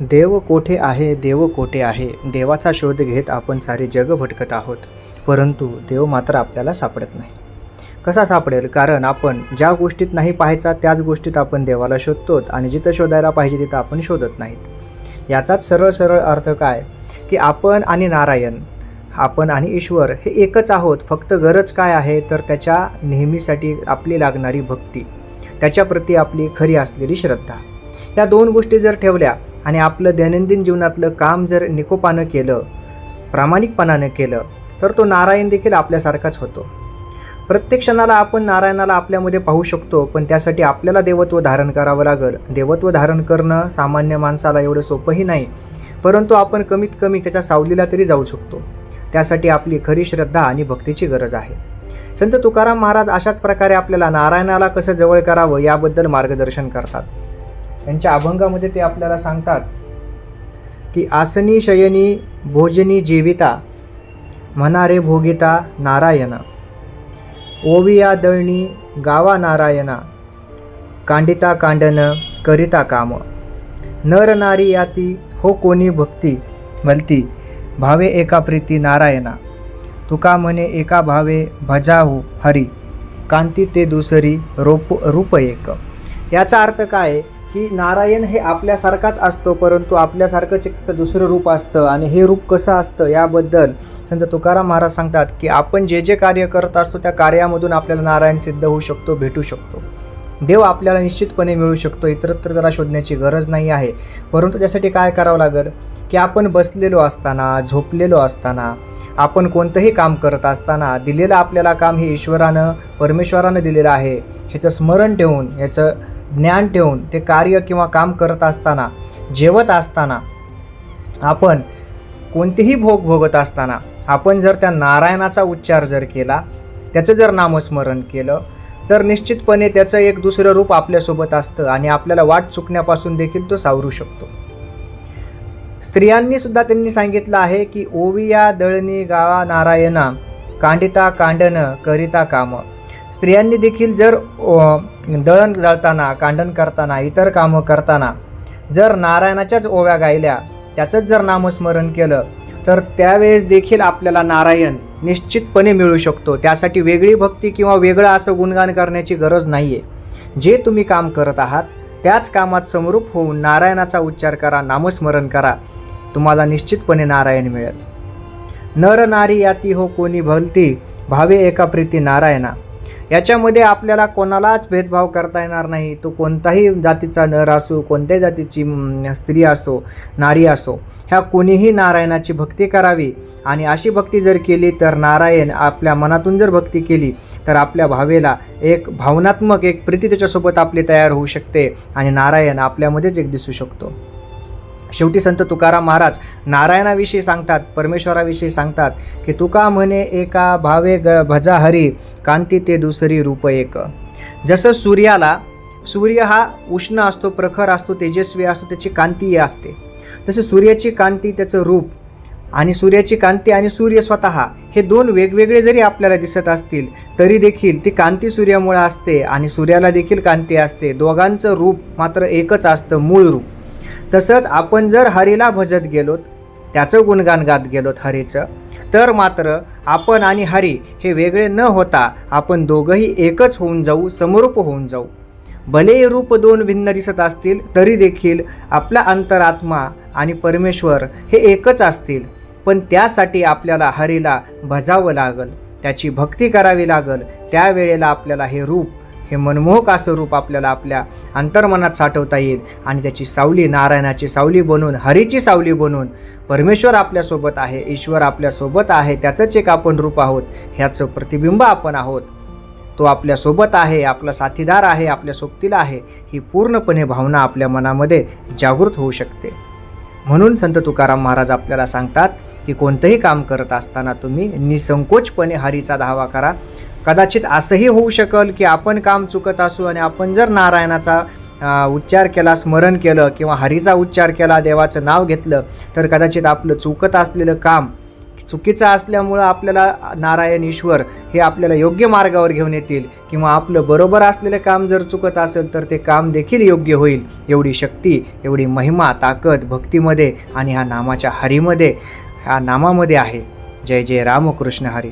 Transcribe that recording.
देव कोठे आहे देव कोठे आहे देवाचा शोध घेत आपण सारे जग भटकत आहोत. परंतु देव मात्र आपल्याला सापडत नाही. कसा सापडेल? कारण आपण ज्या गोष्टीत नाही पाहायचा त्याच गोष्टीत आपण देवाला शोधतो आणि जिथं शोधायला पाहिजे तिथं आपण शोधत नाहीत. याचाच सरळ सरळ अर्थ काय? की आपण आणि नारायण आपण आणि ईश्वर हे एकच आहोत. फक्त गरज काय आहे? तर त्याच्या नेहमीसाठी आपली लागणारी भक्ती. त्याच्याप्रती आपली खरी असलेली श्रद्धा. या दोन गोष्टी जर ठेवल्या आणि आपलं दैनंदिन जीवनातलं काम जर निकोपानं केलं प्रामाणिकपणानं केलं तर तो नारायण देखील आपल्यासारखाच होतो. प्रत्येक क्षणाला आपण नारायणाला आपल्यामध्ये पाहू शकतो पण त्यासाठी आपल्याला देवत्व धारण करावं लागेल. देवत्व धारण करणं सामान्य माणसाला एवढं सोपंही नाही परंतु आपण कमीत कमी त्याच्या सावलीला तरी जाऊ शकतो. त्यासाठी आपली खरी श्रद्धा आणि भक्तीची गरज आहे. संत तुकाराम महाराज अशाच प्रकारे आपल्याला नारायणाला कसं जवळ करावं याबद्दल मार्गदर्शन करतात. त्यांच्या अभंगामध्ये ते आपल्याला सांगतात की आसनी शयनी भोजनी जीविता म्हणारे भोगिता नारायण. ओविया दळणी गावा नारायणा कांडिता कांडन करिता काम. नर नारी याती हो कोणी भक्ती मलती भावे एका प्रीती नारायणा. तुका म्हणे एका भावे भजाहू हरी कांती ते दुसरी रोप रूप एक. याचा अर्थ काय? आहे की नारायण हे आपल्यासारखाच असतो परंतु आपल्यासारखंच एक दुसरं रूप असतं. आणि हे रूप कसं असतं याबद्दल संत तुकाराम महाराज सांगतात की आपण जे जे कार्य करत असतो त्या कार्यामधून आपल्याला नारायण सिद्ध होऊ शकतो भेटू शकतो. देव आपल्याला निश्चितपणे मिळू शकतो इतरत्र त्याला शोधण्याची गरज नाही आहे. परंतु त्यासाठी काय करावं लागेल? की आपण बसलेलो असताना झोपलेलो असताना आपण कोणतंही काम करत असताना दिलेलं आपल्याला काम हे ईश्वरानं परमेश्वरानं दिलेलं आहे. ह्याचं स्मरण ठेवून ह्याचं ज्ञान ठेवून ते कार्य किंवा काम करत असताना जेवत असताना आपण कोणतेही भोग भोगत असताना आपण जर त्या नारायणाचा उच्चार जर केला त्याचं जर नामस्मरण केलं तर निश्चितपणे त्याचं एक दुसरं रूप आपल्यासोबत असतं आणि आपल्याला वाट चुकण्यापासून देखील तो सावरू शकतो. स्त्रियांनी सुद्धा त्यांनी सांगितलं आहे की ओविया दळणी गावा नारायणा कांडिता कांडणं करिता कामं. स्त्रियांनी देखील जर दळण दळताना कांडण करताना इतर कामं करताना जर नारायणाच्याच ओव्या गायल्या त्याचंच जर नामस्मरण केलं तर त्यावेळेस देखील आपल्याला नारायण निश्चितपणे मिळू शकतो. त्यासाठी वेगळी भक्ती किंवा वेगळं असं गुणगान करण्याची गरज नाही आहे जे तुम्ही काम करत आहात त्याच कामात समरूप होऊन नारायणाचा उच्चार करा नामस्मरण करा. तुम्हाला निश्चितपणे नारायण मिळेल. नर नारी याती हो कोणी भलती भावे एका प्रीती नारायणा. याच्यामध्ये आपल्याला कोणालाच भेदभाव करता येणार नाही. तो कोणताही जातीचा नर असो कोणत्याही जातीची स्त्री असो नारी असो ह्या कोणीही नारायणाची भक्ती करावी. आणि अशी भक्ती जर केली तर नारायण आपल्या मनातून जर भक्ती केली तर आपल्या भावेला एक भावनात्मक एक प्रीती त्याच्यासोबत आपली तयार होऊ शकते आणि नारायण आपल्यामध्येच एक दिसू शकतो. शेवटी संत तुकाराम महाराज नारायणाविषयी सांगतात परमेश्वराविषयी सांगतात की तुका म्हणे एका भावे ग भजा हरी कांती ते दुसरी रूप एक. जसं सूर्याला सूर्य हा उष्ण असतो प्रखर असतो तेजस्वी असतो त्याची कांती असते. तसं सूर्याची कांती त्याचं रूप आणि सूर्याची कांती आणि सूर्य स्वतः हे दोन वेगवेगळे जरी आपल्याला दिसत असतील तरी देखील ती कांती सूर्यामुळे असते आणि सूर्याला देखील कांती असते. दोघांचं रूप मात्र एकच असतं मूळ रूप. तसंच आपण जर हरीला भजत गेलोत त्याचं गुणगान गात गेलोत हरीचं तर मात्र आपण आणि हरी हे वेगळे न होता आपण दोघंही एकच होऊन जाऊ समरूप होऊन जाऊ. भले रूप दोन भिन्न दिसत असतील तरी देखील आपला अंतरात्मा आणि परमेश्वर हे एकच असतील. पण त्यासाठी आपल्याला हरीला भजावं लागल त्याची भक्ती करावी लागल त्यावेळेला आपल्याला हे रूप हे मनमोहक असं रूप आपल्याला आपल्या अंतर्मनात साठवता येईल आणि त्याची सावली नारायणाची सावली बनून हरीची सावली बनून परमेश्वर आपल्यासोबत आहे ईश्वर आपल्यासोबत आहे त्याचंच एक आपण रूप आहोत ह्याचं प्रतिबिंब आपण आहोत. तो आपल्यासोबत आहे आपला साथीदार आहे आपल्या सोबतीला आहे ही पूर्णपणे भावना आपल्या मनामध्ये जागृत होऊ शकते. म्हणून संत तुकाराम महाराज आपल्याला सांगतात की कोणतंही काम करत असताना तुम्ही निसंकोचपणे हरीचा धावा करा. कदाचित असंही होऊ शकल की आपण काम चुकत असू आणि आपण जर नारायणाचा उच्चार केला स्मरण केलं किंवा हरीचा उच्चार केला देवाचं नाव घेतलं तर कदाचित आपलं चुकत असलेलं काम चुकीचं असल्यामुळं आपल्याला नारायण ईश्वर हे आपल्याला योग्य मार्गावर घेऊन येतील किंवा आपलं बरोबर असलेलं काम जर चुकत असेल तर ते काम देखील योग्य होईल. एवढी शक्ती एवढी महिमा ताकद भक्तीमध्ये आणि ह्या नामाच्या हरीमध्ये ह्या नामामध्ये आहे. जय जय रामकृष्ण हरी.